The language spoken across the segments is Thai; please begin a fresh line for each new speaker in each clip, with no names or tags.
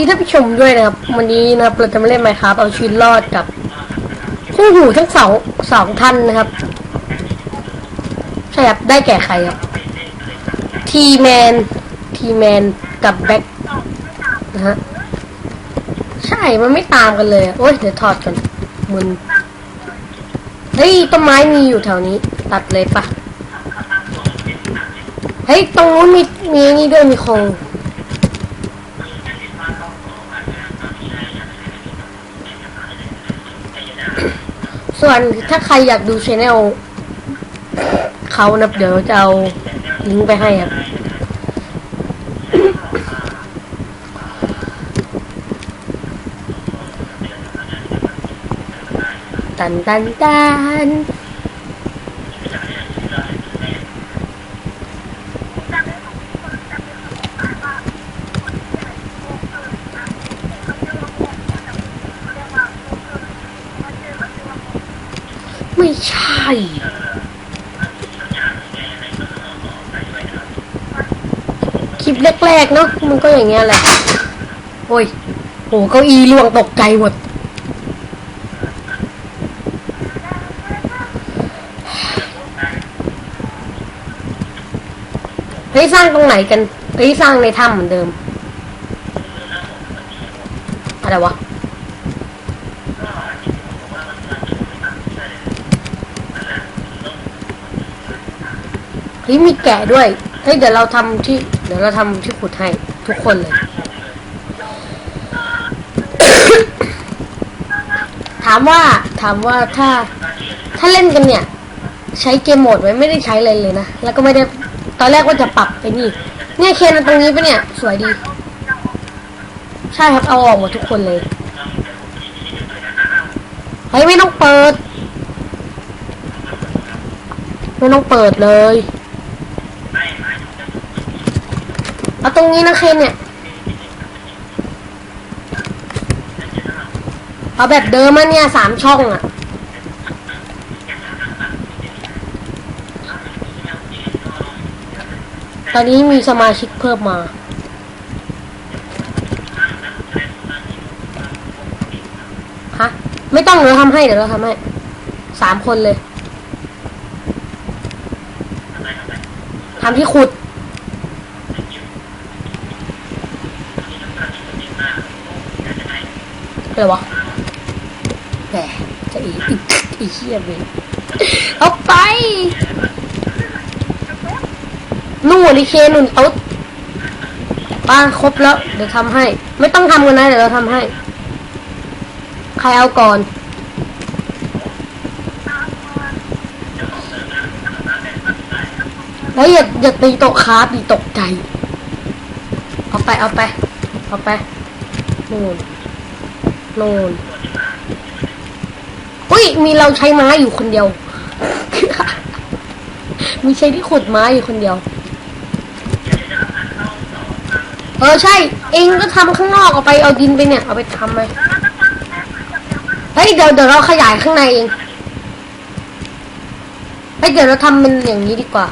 ที่ท่านผู้ชมด้วยนะครับ วันนี้นะครับเราจะมาเล่นไมครับเอาชีวิตรอดกับคู่หูทั้งสองสองท่านนะครับใช่ครับได้แก่ใครครับทีแมนทีแมนกับแบ็คนะฮะใช่มันไม่ตามกันเลยโอ๊ยเดี๋ยวถอดกันมึนเฮ้ยต้นไม้มีอยู่แถวนี้ ตัดเลยปะเฮ้ยตรงนู้นมีมีนี่ด้วยมีโครง ส่วนถ้าใครอยากดูชแนลเขานะเดี๋ยวจะเอาลิงก์ไปให้ครับ ตันตันตันไม่ใช่ คลิป แรกๆเนาะมันก็อย่างเงี้ยแหละ โอ้ยโหเก้าอี้ล่วงตกใจหมดเฮ้ยสร้างตรงไหนกันเฮ้ยสร้างในถ้ำเหมือนเดิม อะไรวะเฮ้ยมีแกะด้วย เฮ้ยเดี๋ยวเราทำที่ เดี๋ยวเราทำที่ขุดให้ทุกคนเลย ถามว่าถามว่าถ้าถ้าเล่นกันเนี่ย ใช้เกมโหมดไว้ไม่ได้ใช้เลยเลยนะ แล้วก็ไม่ได้ตอนแรกว่าจะปรับไปนี่ เนี่ยเคนตรงนี้ปะเนี่ย สวยดี ใช่ครับเอาออกหมดทุกคนเลยเฮ้ยไม่ต้องเปิด ไม่ต้องเปิดเลย เอาตรงนี้นะเคนเนี่ย เอาแบบเดิมมันเนี่ยสามช่องอะตอนนี้มีสมาชิกเพิ่มมาฮะไม่ต้องเดี๋ยวเราทำให้เดี๋ยวเราทำให้สามคนเลยทำที่ขุด อะไรวะแหมจะอีอีอีเชี่ยเบนเอาไปนู่นลิเคนุ่นเอาป้าครบแล้ว เดี๋ยวทำให้ ไม่ต้องทำกันนะ เดี๋ยวเราทำให้ ใครเอาก่อนแล้วอย่าอย่าตีโต๊ะคาร์ดดีตกใจ เอาไปเอาไป เอาไปนู่น นู่นอุ้ยมีเราใช้ไม้อยู่คนเดียว มีใช้ที่ขุดไม้อยู่คนเดียว เออใช่ เองก็ทำข้างนอกเอาไปเอาดินไปเนี่ย เอาไปทำไปเฮ้ยเดี๋ยวเดี๋ยวเราขยายข้างในเองเฮ้ยเดี๋ยวเราทำมันอย่างนี้ดีกว่า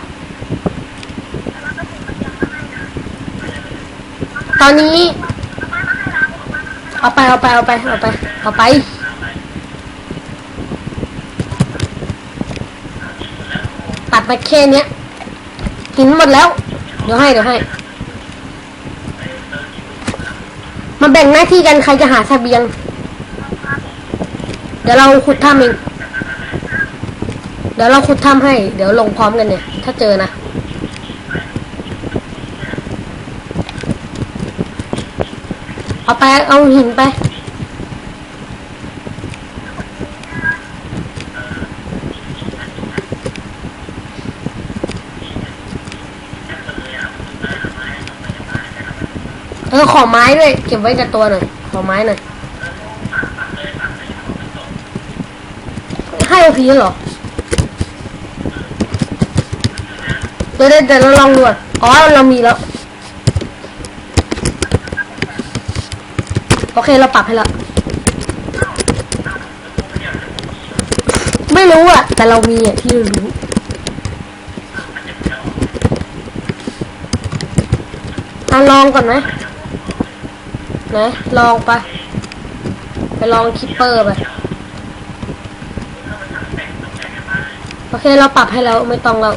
ตอนนี้ เอาไปเอาไปเอาไปเอาไปเอาไปตัดไปแค่เนี้ยหินหมดแล้ว เดี๋ยวให้เดี๋ยวให้ มาแบ่งหน้าที่กันใครจะหาเสบียง เดี๋ยวเราขุดถ้ำเอง เดี๋ยวเราขุดถ้ำให้ เดี๋ยวลงพร้อมกันเนี่ย ถ้าเจอนะ เอาไป เอาหินไป เออ ขอไม้ด้วย เก็บไว้กับตัวหน่อย ขอไม้หน่อย ให้โอพีเหรอเดี๋ยวเดี๋ยวเราลองดูอ๋อ เรามีแล้ว โอ เคเราปรับให้แล้วไม่รู้อะแต่เรามีอะที่เรารู้อะลองก่อนไหมนะลองไปไปลองคิปเปอร์ไปโอเคเราปรับให้แล้วไม่ต้องแล้ว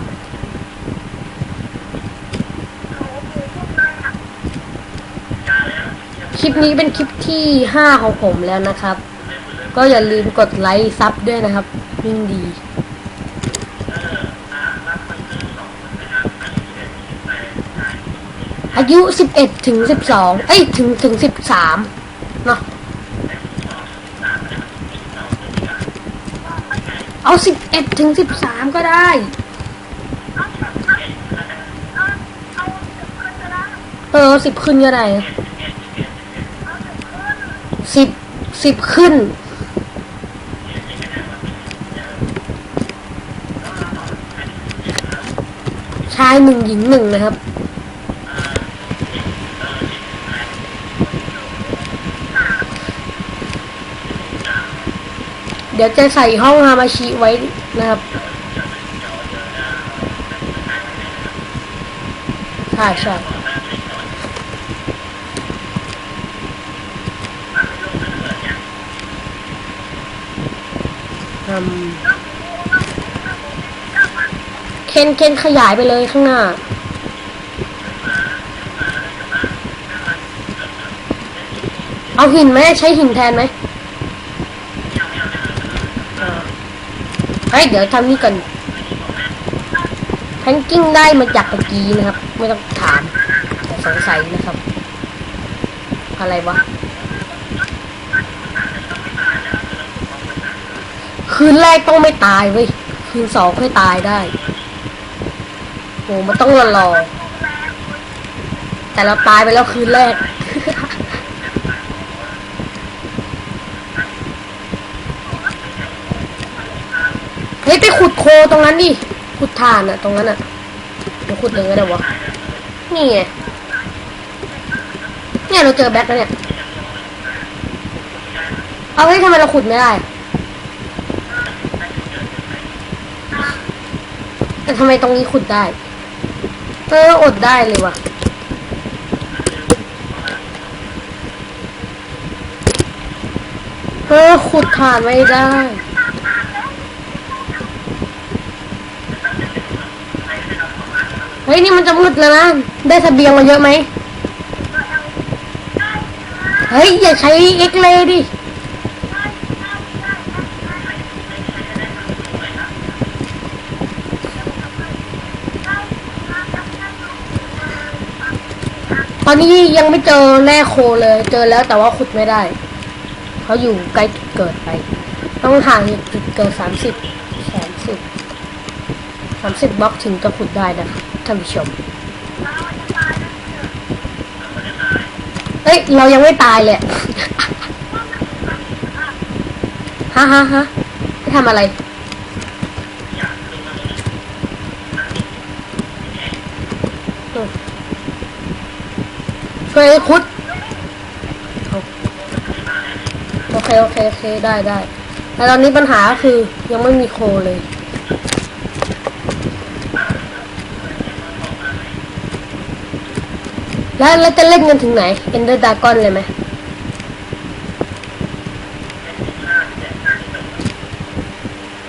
คลิปนี้เป็นคลิปที่ห้าของผมแล้วนะครับ ก็อย่าลืมกดไลค์ซับด้วยนะครับยิ่งดีอายุสิบเอ็ดถึงสิบสองเอ้ยถึงถึงสิบสามเนาะเอาสิบเอ็ดถึงสิบสามก็ได้เออสิบขึ้นก็ได้ สิบสิบขึ้น ชายหนึ่งหญิงหนึ่งนะครับ เดี๋ยวจะใส่ห้องฮามาชิไว้นะครับใช่ใช่ เคนเคนขยายไปเลยข้างหน้า เอาหินไหมใช้หินแทนไหมเฮ้ยเดี๋ยวทำนี่ก่อนแพนกิ้งได้มาจากเมื่อกี้นะครับ ไม่ต้องถามแต่สงสัยนะครับ อะไรวะ คืนแรกต้องไม่ตายเว้ย คืนสองค่อยตายได้โอ้มันต้องรอรอ แต่เราตายไปแล้วคืนแรก เฮ้ยไปขุดโคตรงนั้นดิ ขุดถ่านอะตรงนั้นอะเดี๋ยวขุดเลยก็ได้วะ นี่ไง เนี่ยเราเจอแบ็คแล้วเนี่ย เอาเฮ้ยทำไมเราขุดไม่ได้ แต่ทำไมตรงนี้ขุดได้เอออดได้เลยวะเออขุดถ่านไม่ได้ เฮ้ย นี่มันจะมืดแล้วนะ ได้เสบียงมาเยอะไหม เฮ้ย อย่าใช้เอ็กเลยดิ อนนี้ยังไม่เจอแร่โคเลย เจอแล้วแต่ว่าขุดไม่ได้ เขาอยู่ใกล้จุดเกิดไป ต้องห่างจากจุดเกิดสามสิบสามสิบสามสิบบล็อกถึงจะขุดได้นะท่านผู้ชมเฮ้ยเรายังไม่ตายเลยฮะฮะฮะให้ทำอะไร เคยคุดเอาโอเค โอเค โอเค ได้ได้ แต่ตอนนี้ปัญหาคือยังไม่มีโคเลย แล้วแล้วจะเล่นกันถึงไหน เอนเดอร์ดากอนเลยไหม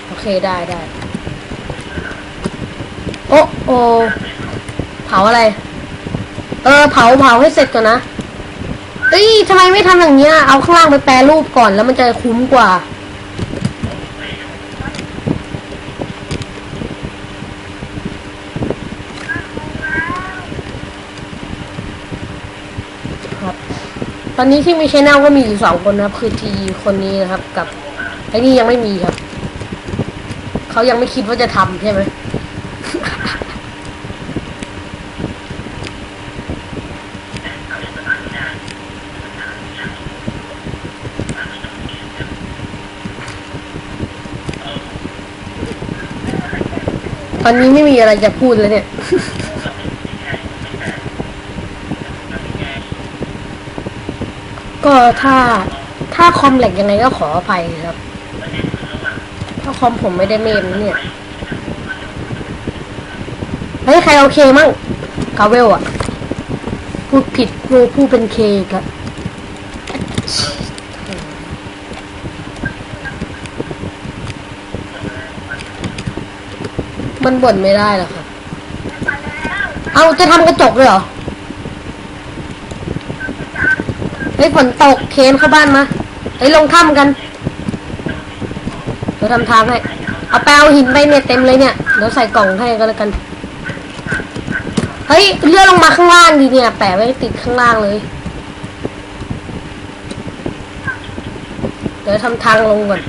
โอเค ได้ได้ โอ้โอเผาอะไร เออเผาเผาให้เสร็จก่อนนะเอ้ยทำไมไม่ทำอย่างเงี้ย เอาข้างล่างไปแปรรูปก่อนแล้วมันจะคุ้มกว่า ครับ ตอนนี้ที่มีชแนลก็มีอยู่สองคนนะครับ คือทีคนนี้นะครับ กับไอ้นี่ยังไม่มีครับ เขายังไม่คิดว่าจะทำใช่ไหม ตอนนี้ไม่มีอะไรจะพูดแล้วเนี่ย ก็ถ้าถ้าคอมแหลกยังไงก็ขออภัยครับถ้าคอมผมไม่ได้เมมนเนี่ย เฮ้ย ใครโอเคมั่งกาเวลอะพูดผิดกูพูดเป็นเคครับ มันบ่นไม่ได้หรอกครับ เอาจะทำกระจกเลยเหรอ เฮ้ยฝนตกเคนเข้าบ้านมาเฮ้ยลงถ้ำกันเดี๋ยวทำทางให้ เอาแปลหินไปเนี่ยเต็มเลยเนี่ย เดี๋ยวใส่กล่องให้ก็แล้วกัน เฮ้ยเลื่อนลงมาข้างล่างดีเนี่ย แปะไว้ติดข้างล่างเลย เดี๋ยวทำทางลงก่อน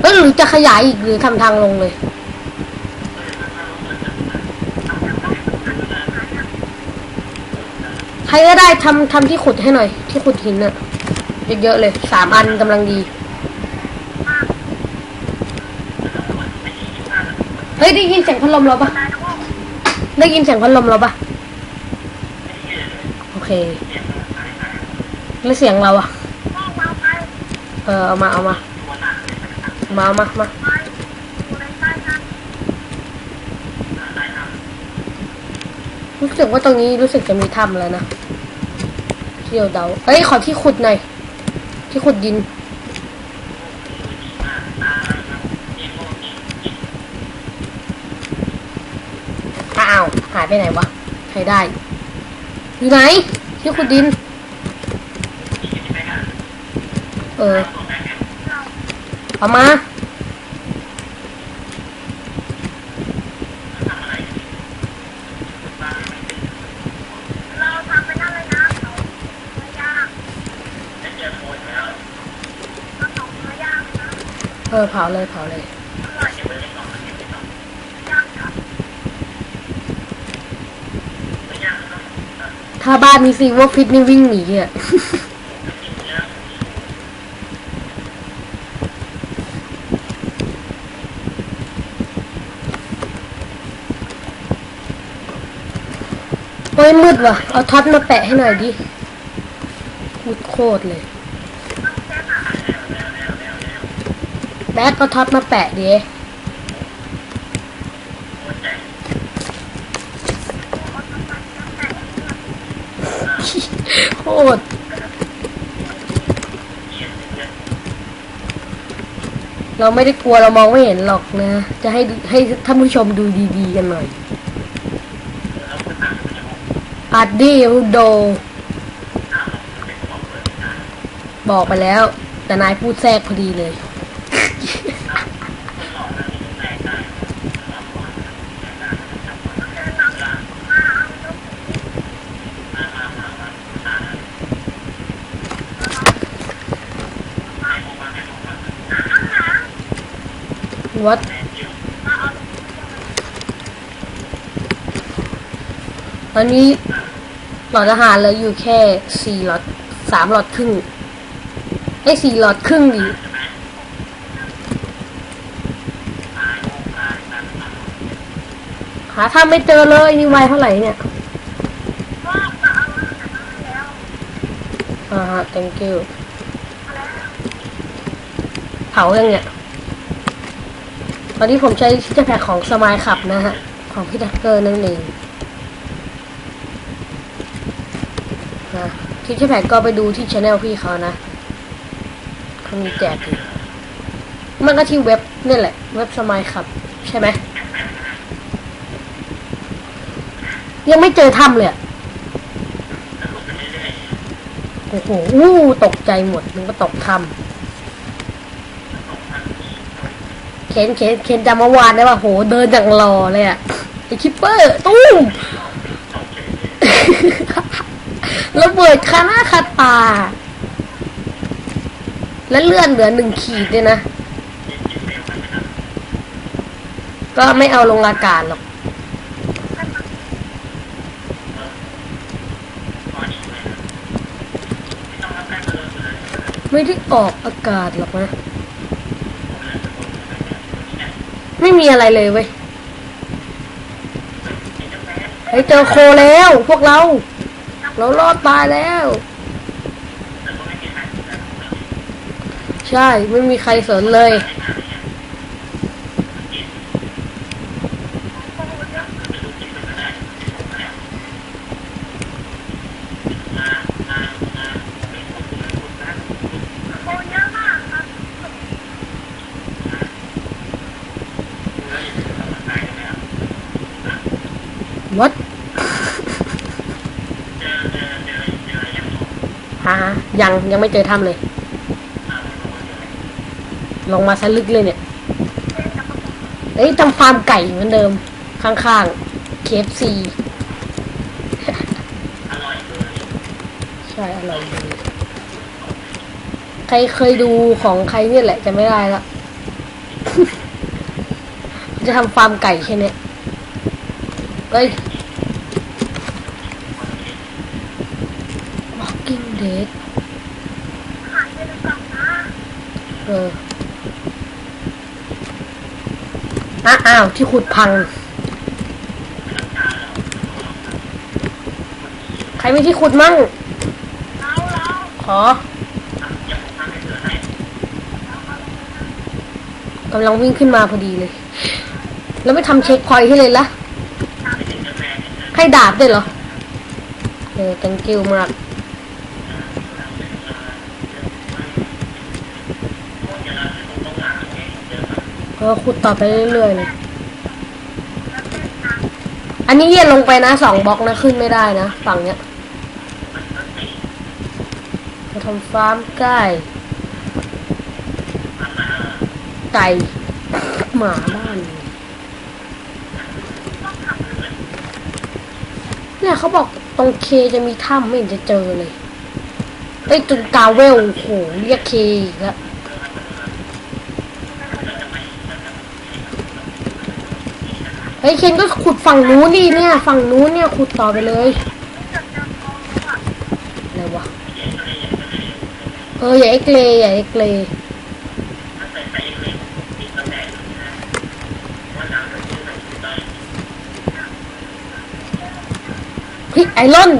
เอ้ยหรือจะขยายอีกหรือทำทางลงเลย ใค รก็ได้ทำทำที่ขุดให้หน่อย ที่ขุดหินอะเยอะๆเลยสามอันกำลังดี เฮ้ยได้ยินเสียงพัดลมเราปะได้ยินเสียงพัดลมเราปะโอเคแล้วเสียงเราอะเออเอามาเอามาเอามาเอามามารู้สึกว่าตรงนี้รู้สึกจะมีถ้ำแล้วนะ เที่ยวเดาเฮ้ย ขอที่ขุดหน่อย ที่ขุดดิน อ้าว หายไปไหนวะ ใครได้ อยู่ไหน ที่ขุดดิน เออเอามา
ทำไปนั่นเลยนะเขาเนื้อย่างเราส่งเนื้อย่างนะ
เออเผาเลยเผาเลยถ้าบ้านมีซีว่าฟิตนี่วิ่งหนีอะโอ้ยมืดว่ะ เอาท็อตมาแปะให้หน่อยดิมืดโคตรเลย แบ็คเอาท็อตมาแปะดิโคตรเราไม่ได้กลัวเรามองไม่เห็นหรอกนะ จะให้ให้ท่านผู้ชมดูดีๆกันหน่อยอัดดี้ฮูโด บอกไปแล้ว แต่นายพูดแทรกพอดีเลย วัดตอนนี้หลอดอาหารเหลืออยู่แค่สี่หลอดสามหลอดครึ่งไอ้สี่หลอดครึ่งดิหาถ้าไม่เจอเลยนี่ไวเท่าไหร่เนี่ยอ่าฮะ thank you เผายังเนี่ย ตอนนี้ผมใช้ชิจแพคของสมายขับนะฮะ ของพี่ดักเกอร์นั่นเองนะชิจแพคก็ไปดูที่ช anel พี่เขานะเขามีแจกอยู่มันก็ที่เว็บนี่แหละ เว็บสมายขับ ใช่ไหมยังไม่เจอถ้ำเลยโอ้โหตกใจหมดนึกว่าตกถ้ำ เคนเคนเคนจำเมื่อวานได้ป่ะโหเดินอย่างรอเลยอะไอคิปเปอร์ตุ้มระเบิดคาหน้าคาตา และเลื่อนเหลือหนึ่งขีดเลยนะ ก็ไม่เอาลงอากาศหรอกไม่ได้ออกอากาศหรอกนะ ไม่มีอะไรเลยเว้ยเฮ้ยเจอโคแล้ว พวกเรา เรารอดตายแล้ว ใช่ ไม่มีใครสนเลย what ฮะ ยังยังไม่เจอถ้ำเลย ลงมาซะลึกเลยเนี่ยเอ้ยทำฟาร์มไก่เหมือนเดิม ข้างๆ KFC ใช่อร่อยดีใครเคยดูของใครเนี่ยแหละจะไม่ได้ละจะทำฟาร์มไก่แค่นี้เฮ้ย Walking Dead
หายไปในกล่องนะ
เอออะอ้าวที่ขุดพัง ใครมีที่ขุดมั่งขอกำลังวิ่งขึ้นมาพอดีเลย แล้วไม่ทำเช็คพอยต์ให้เลยละให้ดาบได้เหรอ เออ thank you มาก ก็ขุดต่อไปเรื่อยๆเลยอันนี้เย็นลงไปนะสองบล็อกนะขึ้นไม่ได้นะฝั่งเนี้ยมาทำฟาร์มไก่ไก่หมาบ้านเนี่ยเขาบอกตรงเคจะมีถ้ำไม่เห็นจะเจอเลยไอ้ยจนกาเวลโอ้โหเรียกเคอีกแล้วเฮ้ยเคนก็ขุดฝั่งนู้นดิเนี่ย ฝั่งนู้นเนี่ยขุดต่อไปเลย
เขาอะ
ไรวะเอออย่าเอ็กเลย์อย่าเอ็กเลย์เฮ้ยไอรอน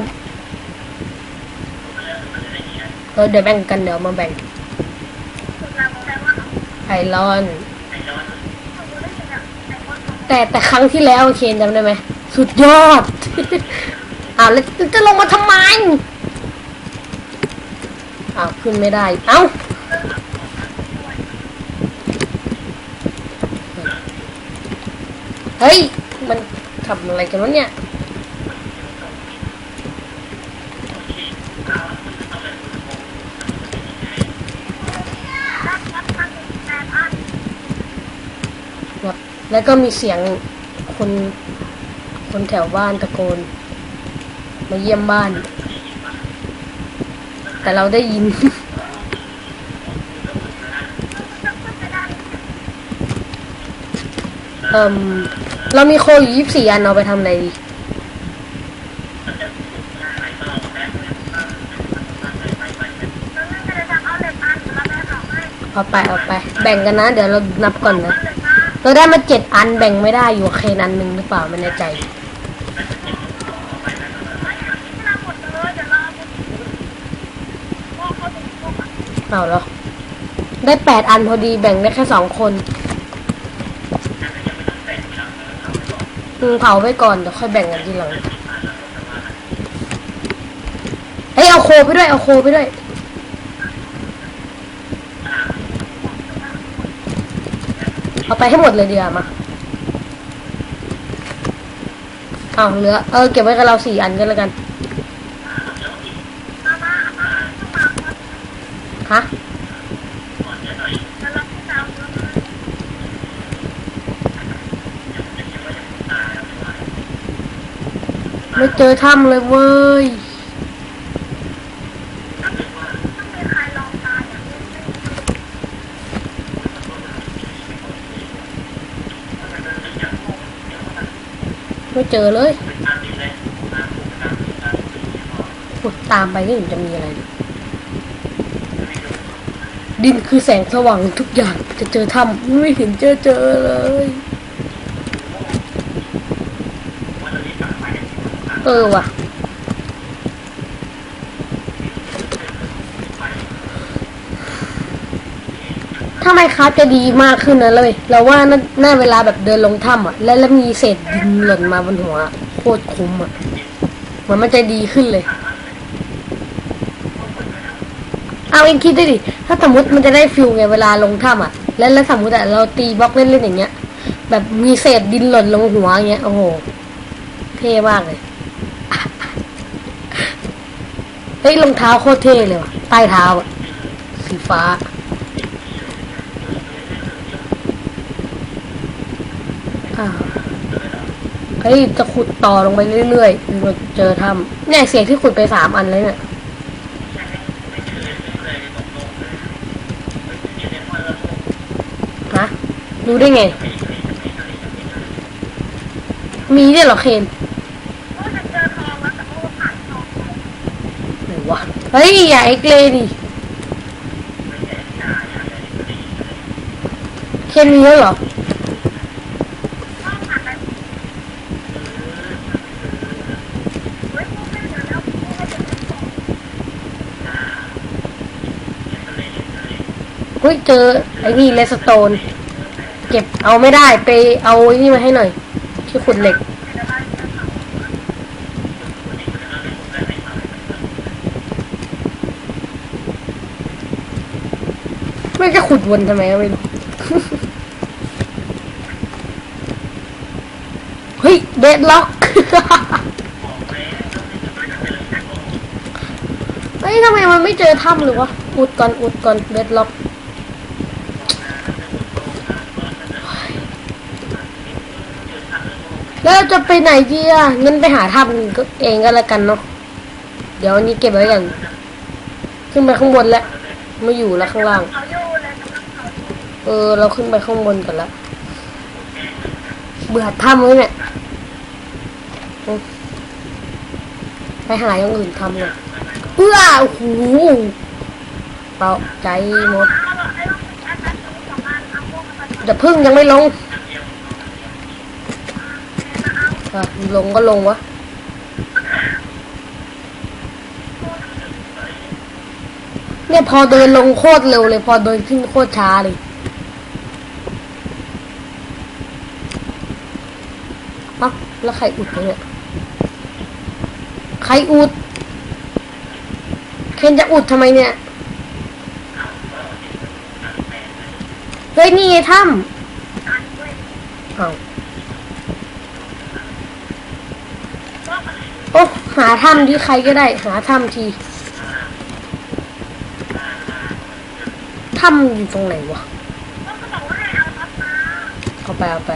เออเดี๋ยวแบ่งกันเดี๋ยวมาแบ่งไอรอน
เขาไม่ได้ยินอะ แต่
แต่แต่ครั้งที่แล้วเคนจำได้ไหมสุดยอด อ้าวแล้วจะลงมาทำไมอ้าวขึ้นไม่ได้ เอ้าเฮ้ย มันทำอะไรกันวะเนี่ย
รับรับทางแปดอัน
แล้วก็มีเสียงคนคนแถวบ้านตะโกน มาเยี่ยมบ้าน แต่เราได้ยิน เอ่มเรามีโคอยู่ยี่สิบสี่อันเอาไปทำอะไรดี
แล้วนั่นก็จะทำเอกอันแล้วแม่เขาให้
เอาไปเอาไป แบ่งกันนะ เดี๋ยวเรานับก่อนนะ
เรา
ได้มาเจ็ดอันแบ่งไม่ได้อยู่เคนอันหนึ่งหรือเปล่าไม่แน่ใจ
เอาเลยเดี๋ยวเราเอาไปพวกเขาถึงพวกอะ
เอาเหรอ ได้แปดอันพอดีแบ่งได้แค่สองคนเผาไว้ก่อนเดี๋ยวค่อยแบ่งกันทีหลัง เฮ้ยเอาโคไปด้วยเอาโคไปด้วย เอาไปให้หมดเลยเดีกว่ามาเอาเหลือ เออเก็บไว้กับเราสี่อันก็แล้วกันฮะไม่เจอถ้ำเลยเว้ย
ต้องมีใครลองตายอย่างนี้
ไม่ เจอเลยขุดตามไปนี่มันจะมีอะไร ดินคือแสงสว่างทุกอย่างจะเจอถ้ำไม่เห็นเจอเจอเลยเออว่ะ ถ้าไม ครับจะดีมากขึ้นนะเลย เราว่าน่าน่าเวลาแบบเดินลงถ้ำอะ แล้วแล้วมีเศษดินหล่นมาบนหัวโคตรคุ้มอะเหมือนมันจะดีขึ้นเลย เอาเองคิดได้ดิ ถ้าสมมติมันจะได้ฟิลไงเวลาลงถ้ำอะ แล้วแล้วสมมติอะเราตีบล็อกเล่นๆอย่างเงี้ย แบบมีเศษดินหล่นลงหัวอย่างเงี้ย โอ้โห เท่มากเลย เฮ้ยรองเท้าโคตรเท่เลยว่ะใต้เท้าอะสีฟ้า อ่าเฮ้ยจะขุดต่อลงไปเรื่อยๆเราเจอถ้ำเนี่ยเสียงที่ขุดไปสามอันเลยเนี่ยฮะรู้ได้ไง มีเด้วยเหรอเคน
เจอทองแล้วแต่โอ้ผ่านทอง
ไหนวะเฮ้ยอย่าเอ็กเลดิเคนมีแล้วเหรอ
ต้องผ่านไปเฮ้ยพวกแม่เดี๋ยวแล้วพวกแม่จะเป็นของ
เฮ้ยเจอไอ้นี่เลสโตน เก็บเอาไม่ได้ไปเอาไอ้นี่มาให้หน่อย ที่ขุดเหล็ก
ได้จะทำ
ไม่จะขุดวนทำไมก็ไม่รู้เฮ้ยเดดล็อกเฮ้ยทำไมมันไม่เจอถ้ำหรือวะอุดก่อนอุดก่อนเดดล็อก แล้วจะไปไหนดีอะงั้นไปหาถ้ำก็เองก็แล้วกันเนาะเดี๋ยวอันนี้เก็บไว้กัน ขึ้นไปข้างบนแล้วไม่อยู่แล้วข้างล่าง
เออ
เราขึ้นไปข้างบนกันละเบื่อถ้ำเลยเนี่ยไปหาอย่างอื่นทำเลยเอื้อโอ้โหเปล่าใจหมด
เอาเราไอ้เราแอดแอดสองอันเอาพว
พึ่งยังไม่ลง ลงก็ลงวะเนี่ยพอเดินลงโคตรเร็วเลย พอเดินขึ้นโคตรช้าเลยเอ้าแล้วใครอุดเนี่ยใครอุด เคนจะอุดทำไมเนี่ย เฮ้ย นี่ไงถ้ำเอาโอ้ หาถ้ำที่ใครก็ได้ หาถ้ำทีถ้ำอยู่ตรงไหนวะ
เอาให้เอาท็อป
เอาไปเอาไป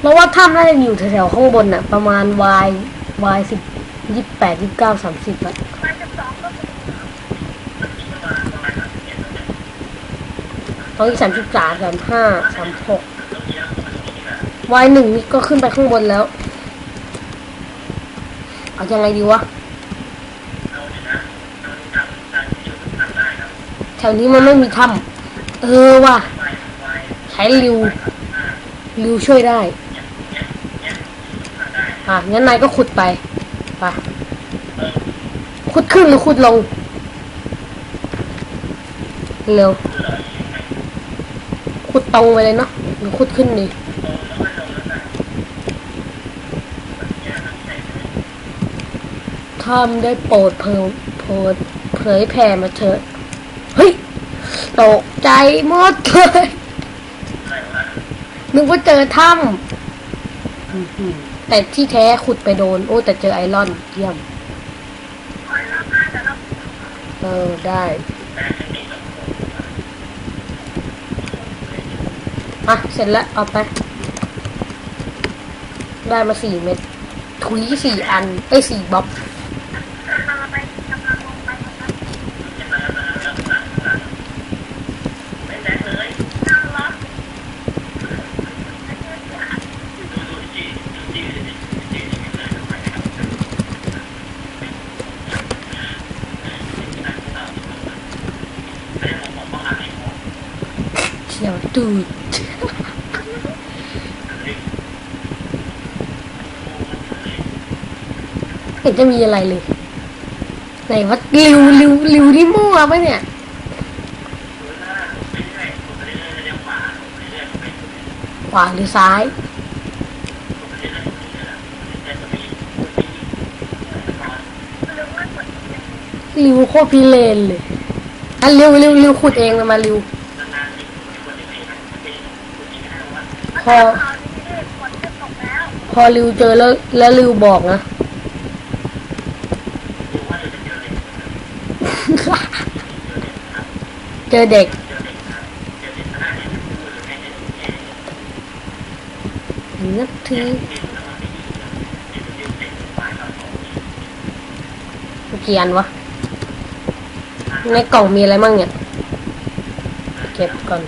เราว่าถ้ำน่าจะอยู่แถวๆข้างบนน่ะ ประมาณ y y สิบยี่แปดยี่เก้าสามสิบอะ
ไปสิบสองก็คือ
ตอนที่สามสิบสามสามห้าสามหก y หนึ่งนี่ก็ขึ้นไปข้างบนแล้ว เอายังไงดีวะแถวนี้มันไม่มีถ้ำเออว่ะใช้ริวริวช่วยได้อะงั้นนายก็ขุดไปไปขุดขึ้นหรือขุดลง เร็ว ขุดตรงไปเลยเนาะหรือขุดขึ้นดี ทำได้โปรดเผยโปรดเผยแผ่มาเถอะ เฮ้ย ตกใจหมดเลยนึกว่าเจอถ้ำอื้อหือแต่ที่แท้ขุดไปโดน โอ้ แต่เจอไอรอนเยี่ยม เออ ได้อะเสร็จแล้ว เอาไป ได้มาสี่เม็ด ถุยสี่อัน ไอ้สี่บ๊อบ
กำลังไปกำลังลงไปกำลังนั่งรอ
เฉียวตูดเห็น จะมีอะไรเลยไหนวะริวริวริวที่มั่วปะเนี่ยขวาหรือซ้ายริวโคตรพิเรนเลยอะริวริวริวขุดเองเลยมาริว
พอ
พอริวเจอแล้วแล้วริวบอกนะ เจอเด็กนับถือเกียนวะ ในกล่องมีอะไรมั่งเนี่ย เก็บก่อน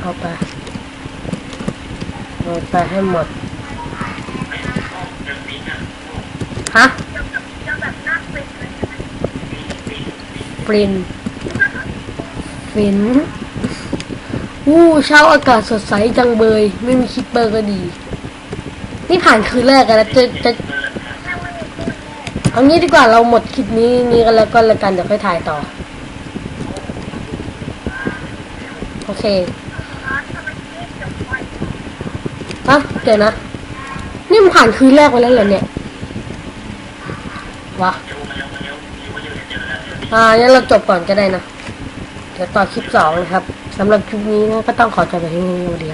เอาไปเอาไปให้หมด ฮะ
แบบน่าเป็นเลยใช่ไหม
ฟินฟินอู้เช้าอากาศสดใสจังเบย ไม่มีคิปเปอร์ก็ดี นี่ผ่านคืนแรกกันแล้วจะจะ
เอา
งี้ดีกว่าเราหมดคลิปนี้นี้กันแล้วก็แล้วกันเดี๋ยวค่อยถ่ายต่อ โอเค
ร้านทำไมเด็กจะปะ
เดี๋ยวนะ นี่มันผ่านคืนแรกไปแล้วเหรอเนี่ย วะ อ่างั้นเราจบก่อนก็ได้นะ เดี๋ยวต่อคลิปสองนะครับสำหรับคลิปนี้ก็ต้องขอจบไปที่นี่วันเดียว